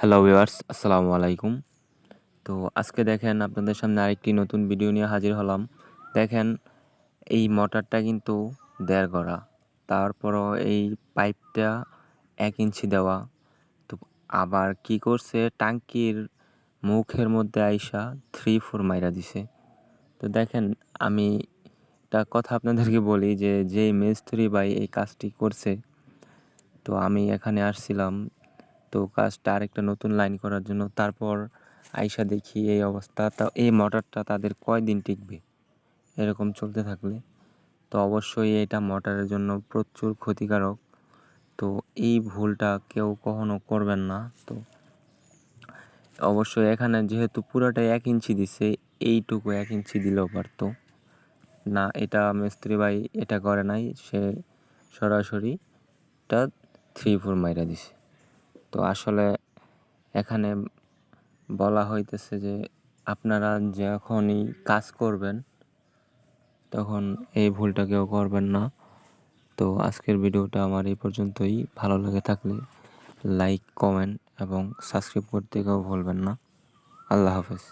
Hello viewers আসসালামু আলাইকুম। তো আজকে দেখেন আপনাদের সামনে আরেকটি নতুন ভিডিও নিয়ে হাজির হলাম। দেখেন, এই মোটরটা কিন্তু দেড় গড়া। তারপরও এই পাইপটা এক ইঞ্চি দেওয়া। তো আবার কি করছে? টাঙ্কির মুখের মধ্যে আইসা থ্রি ফোর মাইরা দিছে। তো দেখেন, আমি একটা কথা আপনাদেরকে বলি যে যে মিস্ত্রি ভাই এই কাজটি করছে, তো আমি এখানে আসছিলাম তো কাজটা আরেকটা নতুন লাইন করার জন্য। তারপর আইসা দেখি এই অবস্থা। তা এই মোটরটা তাদের কয়দিন টিকবে? এরকম চলতে থাকলে। তো অবশ্যই এটা মোটরের জন্য প্রচুর ক্ষতিকারক। তো এই ভুলটা কেউ কখনো করবেন না। তো অবশ্যই এখানে যেহেতু পুরোটাই এক ইঞ্চি দিছে, এইটুকু এক ইঞ্চি দিলেও পারতো। না, এটা মিস্ত্রি ভাই এটা করে নাই। সে সরাসরি এটা থ্রি ফোর মাইরা দিছে। তো আসলে এখানে বলা হইতেছে যে আপনারা যখনই কাজ করবেন, তখন এই ভুলটা কেউ করবেন না। তো আজকের ভিডিওটা আমার এই পর্যন্তই। ভালো লেগে থাকলে লাইক কমেন্ট এবং সাবস্ক্রাইব করতে কেউ ভুলবেন না। আল্লাহ হাফেজ।